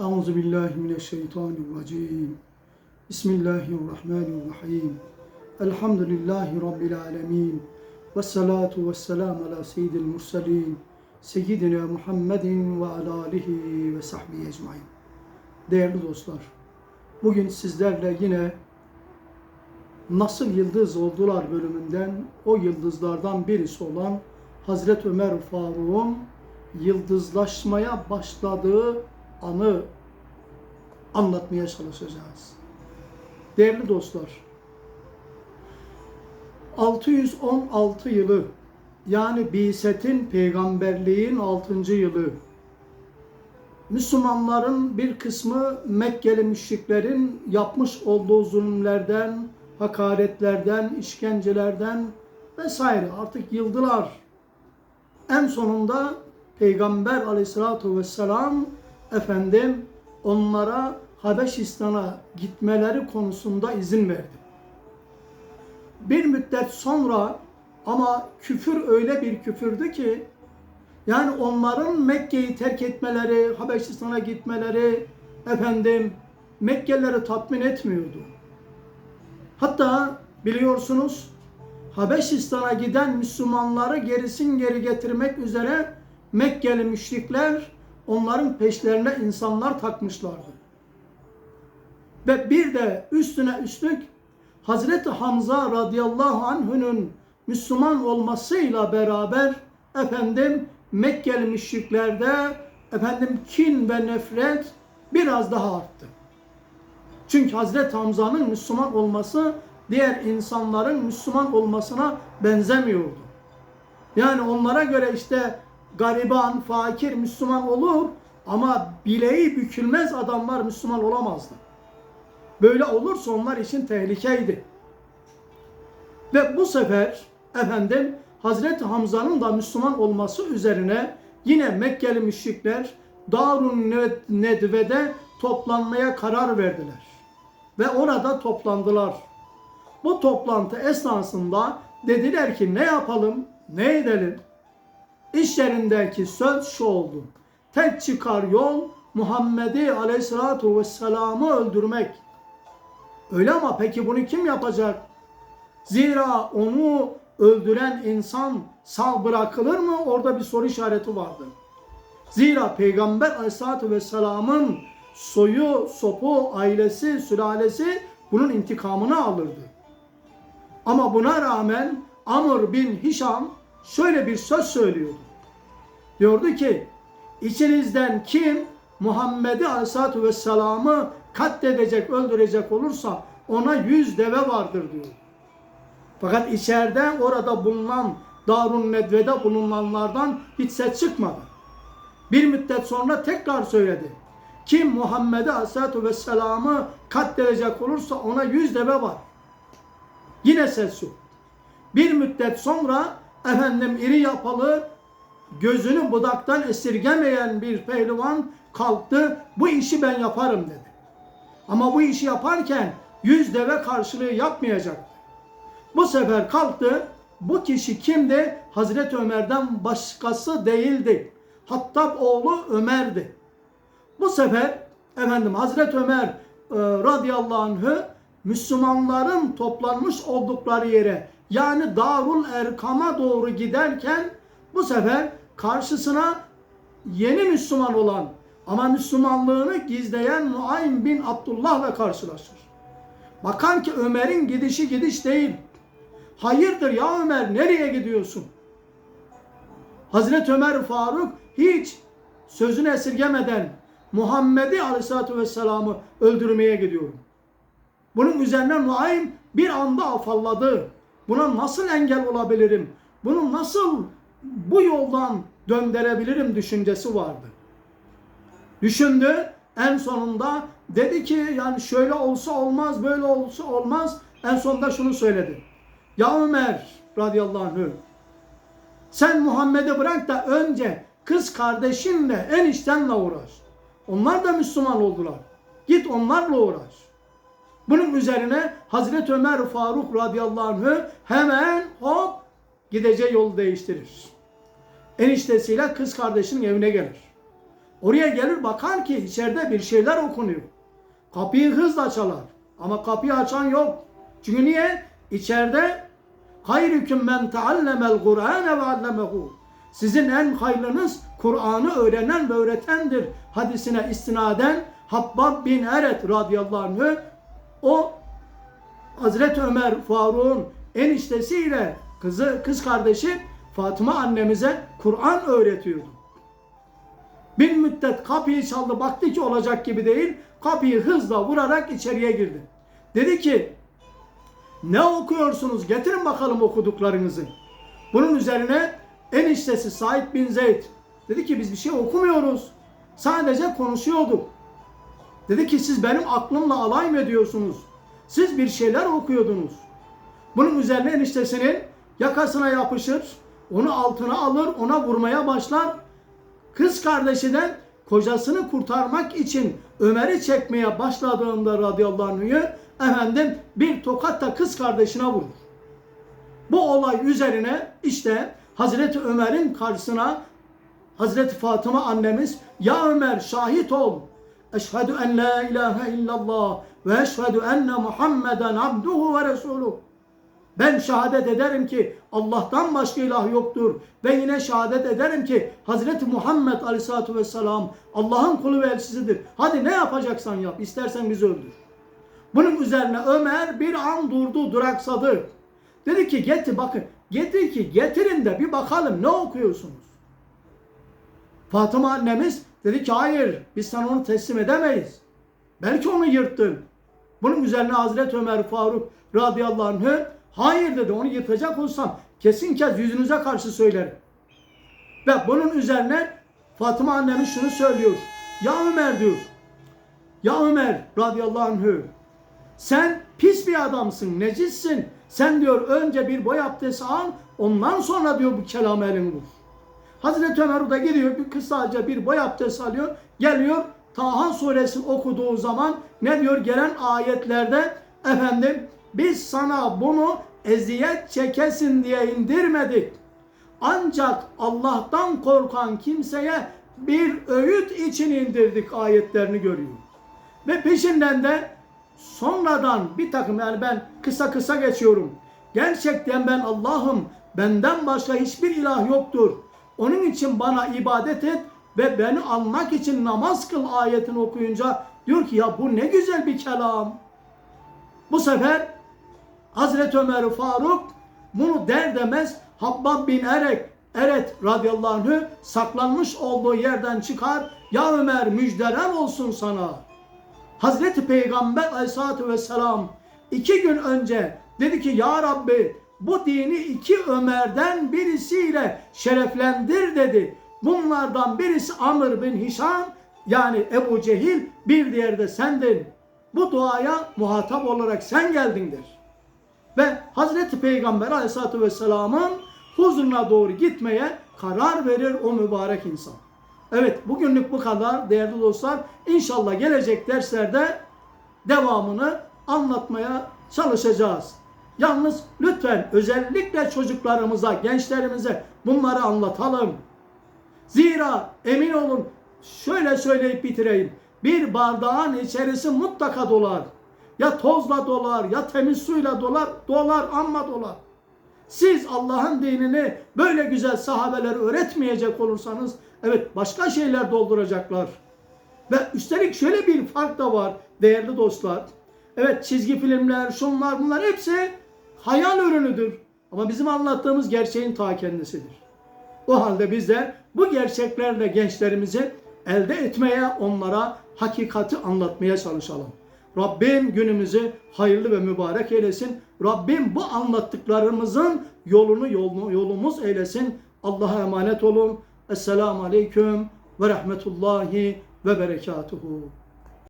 Euzu billahi mineşşeytanirracim. Bismillahirrahmanirrahim. Elhamdülillahi rabbil alamin. Ve salatu ve selam ala seyyidil murselin. Seyyidina Muhammedin ve ala alihi ve sahbihi ecmaîn. Değerli dostlar, bugün sizlerle yine Nasıl Yıldız Oldular bölümünden o yıldızlardan birisi olan Hazreti Ömer Faruk'un yıldızlaşmaya başladığı anı anlatmaya çalışacağız. Değerli dostlar, 616 yılı yani Biset'in peygamberliğin 6. yılı Müslümanların bir kısmı Mekkeli müşriklerin yapmış olduğu zulümlerden, hakaretlerden, işkencelerden vesaire artık yıldılar. En sonunda Peygamber aleyhissalatu vesselam efendim onlara Habeşistan'a gitmeleri konusunda izin verdi. Bir müddet sonra ama küfür öyle bir küfürdü ki yani onların Mekke'yi terk etmeleri, Habeşistan'a gitmeleri efendim Mekkelileri tatmin etmiyordu. Hatta biliyorsunuz Habeşistan'a giden Müslümanları gerisin geri getirmek üzere Mekkeli müşrikler onların peşlerine insanlar takmışlardı. Ve bir de üstüne üstlük Hazreti Hamza radıyallahu anh'ünün Müslüman olmasıyla beraber efendim Mekkeli müşriklerde efendim kin ve nefret biraz daha arttı. Çünkü Hazreti Hamza'nın Müslüman olması diğer insanların Müslüman olmasına benzemiyordu. Yani onlara göre işte gariban, fakir Müslüman olur ama bileği bükülmez adamlar Müslüman olamazdı. Böyle olursa onlar için tehlikeydi. Ve bu sefer efendim Hazreti Hamza'nın da Müslüman olması üzerine yine Mekkeli müşrikler Darun Nedve'de toplanmaya karar verdiler. Ve orada toplandılar. Bu toplantı esnasında dediler ki ne yapalım, ne edelim? İşlerindeki söz şu oldu. Tek çıkar yol Muhammed'i aleyhissalatu vesselam'ı öldürmek. Öyle ama peki bunu kim yapacak? Zira onu öldüren insan sağ bırakılır mı? Orada bir soru işareti vardı. Zira Peygamber aleyhissalatu vesselam'ın soyu, sopu, ailesi, sülalesi bunun intikamını alırdı. Ama buna rağmen Amr bin Hişam şöyle bir söz söylüyordu. Diyordu ki içinizden kim Muhammed'i Aleyhisselatü Vesselam'ı katledecek, öldürecek olursa ona yüz deve vardır diyor. Fakat içeride orada bulunan Darun Nedve'de bulunanlardan hiç ses çıkmadı. Bir müddet sonra tekrar söyledi. Kim Muhammed'i Aleyhisselatü Vesselam'ı katledecek olursa ona yüz deve var. Yine ses yok. Bir müddet sonra efendim iri yapalı gözünü budaktan esirgemeyen bir pehlivan kalktı. Bu işi ben yaparım dedi. Ama bu işi yaparken yüz deve karşılığı yapmayacaktı. Bu sefer kalktı. Bu kişi kimdi? Hazreti Ömer'den başkası değildi. Hattab oğlu Ömer'di. Bu sefer efendim Hazreti Ömer e, radıyallahu anh'ı Müslümanların toplanmış oldukları yere yani Darul Erkam'a doğru giderken bu sefer karşısına yeni Müslüman olan ama Müslümanlığını gizleyen Nuaym bin Abdullah'la karşılaşır. Bakan ki Ömer'in gidişi gidiş değil. Hayırdır ya Ömer nereye gidiyorsun? Hazreti Ömer Faruk hiç sözünü esirgemeden Muhammed'i Aleyhisselatü Vesselam'ı öldürmeye gidiyorum. Bunun üzerine Nuaym bir anda afalladı. Buna nasıl engel olabilirim? Bunu nasıl bu yoldan döndürebilirim düşüncesi vardı. Düşündü. En sonunda dedi ki yani şöyle olsa olmaz, böyle olsa olmaz. En sonunda şunu söyledi. Ya Ömer radıyallahu anh sen Muhammed'i bırak da önce kız kardeşinle eniştenle uğraş. Onlar da Müslüman oldular. Git onlarla uğraş. Bunun üzerine Hazreti Ömer Faruk radıyallahu anh hemen hop gideceği yolu değiştirir. Eniştesiyle kız kardeşinin evine gelir. Oraya gelir bakar ki içeride bir şeyler okunuyor. Kapıyı hızla çalar. Ama kapıyı açan yok. Çünkü niye? İçeride hayrüküm men teallemel Kur'ane ve allemehu. Sizin en hayırlınız Kur'an'ı öğrenen ve öğretendir. Hadisine istinaden Habbab bin Eret radıyallahu anh o Hazreti Ömer Faruk'un eniştesiyle kızı kız kardeşi Fatıma annemize Kur'an öğretiyordu. Bir müddet kapıyı çaldı baktı ki olacak gibi değil. Kapıyı hızla vurarak içeriye girdi. Dedi ki ne okuyorsunuz? Getirin bakalım okuduklarınızı. Bunun üzerine eniştesi Said bin Zeyd dedi ki biz bir şey okumuyoruz. Sadece konuşuyorduk. Dedi ki siz benim aklımla alay mı ediyorsunuz? Siz bir şeyler okuyordunuz. Bunun üzerine eniştesinin yakasına yapışır, onu altına alır, ona vurmaya başlar. Kız kardeşi de kocasını kurtarmak için Ömer'i çekmeye başladığında radıyallahu anh'ı efendim bir tokat da kız kardeşine vurur. Bu olay üzerine işte Hazreti Ömer'in karşısına Hazreti Fatıma annemiz ya Ömer şahit ol. Eşhedü en la ilahe illallah ve eşhedü enne Muhammeden abduhu ve resuluh. Ben şehadet ederim ki Allah'tan başka ilah yoktur. Ve yine şehadet ederim ki Hazreti Muhammed Aleyhisselatü Vesselam Allah'ın kulu ve elçisidir. Hadi ne yapacaksan yap. İstersen bizi öldür. Bunun üzerine Ömer bir an durdu, duraksadı. Dedi ki getir bakın. Getir ki getirin de bir bakalım ne okuyorsunuz. Fatıma annemiz dedi ki hayır biz sana onu teslim edemeyiz. Belki onu yırttın. Bunun üzerine Hazreti Ömer Faruk radıyallahu anh hayır dedi onu yırtacak olsam kesin kez yüzünüze karşı söylerim. Ve bunun üzerine Fatıma annemiz şunu söylüyor. Ya Ömer diyor. Ya Ömer radıyallahu anh sen pis bir adamsın, necissin. Sen diyor önce bir boy abdesti al, ondan sonra diyor bu kelamı elini vur. Hazreti Ömer da gidiyor bir kısaca bir boy abdesti alıyor. Geliyor Taha suresini okuduğu zaman ne diyor gelen ayetlerde efendim biz sana bunu eziyet çekesin diye indirmedik. Ancak Allah'tan korkan kimseye bir öğüt için indirdik ayetlerini görüyor. Ve peşinden de sonradan bir takım yani ben kısa kısa geçiyorum. Gerçekten ben Allah'ım benden başka hiçbir ilah yoktur. Onun için bana ibadet et ve beni almak için namaz kıl ayetini okuyunca diyor ki ya bu ne güzel bir kelam. Bu sefer Hazreti Ömer Faruk bunu der demez Habbab bin Erek Eret radıyallahu anh'ı saklanmış olduğu yerden çıkar. Ya Ömer müjdeler olsun sana. Hazreti Peygamber aleyhissalatü vesselam iki gün önce dedi ki Ya Rabbi bu dini iki Ömer'den birisiyle şereflendir dedi. Bunlardan birisi Amr bin Hişam yani Ebu Cehil bir diğeri de sendin. Bu duaya muhatap olarak sen geldindir. Ve Hazreti Peygamber aleyhissalatü vesselamın huzuruna doğru gitmeye karar verir o mübarek insan. Evet bugünlük bu kadar değerli dostlar. İnşallah gelecek derslerde devamını anlatmaya çalışacağız. Yalnız lütfen özellikle çocuklarımıza, gençlerimize bunları anlatalım. Zira emin olun şöyle söyleyip bitireyim. Bir bardağın içerisi mutlaka dolar. Ya tozla dolar, ya temiz suyla dolar, dolar amma dolar. Siz Allah'ın dinini böyle güzel sahabeler öğretmeyecek olursanız evet başka şeyler dolduracaklar. Ve üstelik şöyle bir fark da var değerli dostlar. Evet çizgi filmler, şunlar bunlar hepsi hayal ürünüdür. Ama bizim anlattığımız gerçeğin ta kendisidir. O halde bizler bu gerçeklerle gençlerimizi elde etmeye, onlara hakikati anlatmaya çalışalım. Rabbim günümüzü hayırlı ve mübarek eylesin. Rabbim bu anlattıklarımızın yolunu yolumuz eylesin. Allah'a emanet olun. Esselamu Aleyküm ve Rahmetullahi ve Berekatuhu.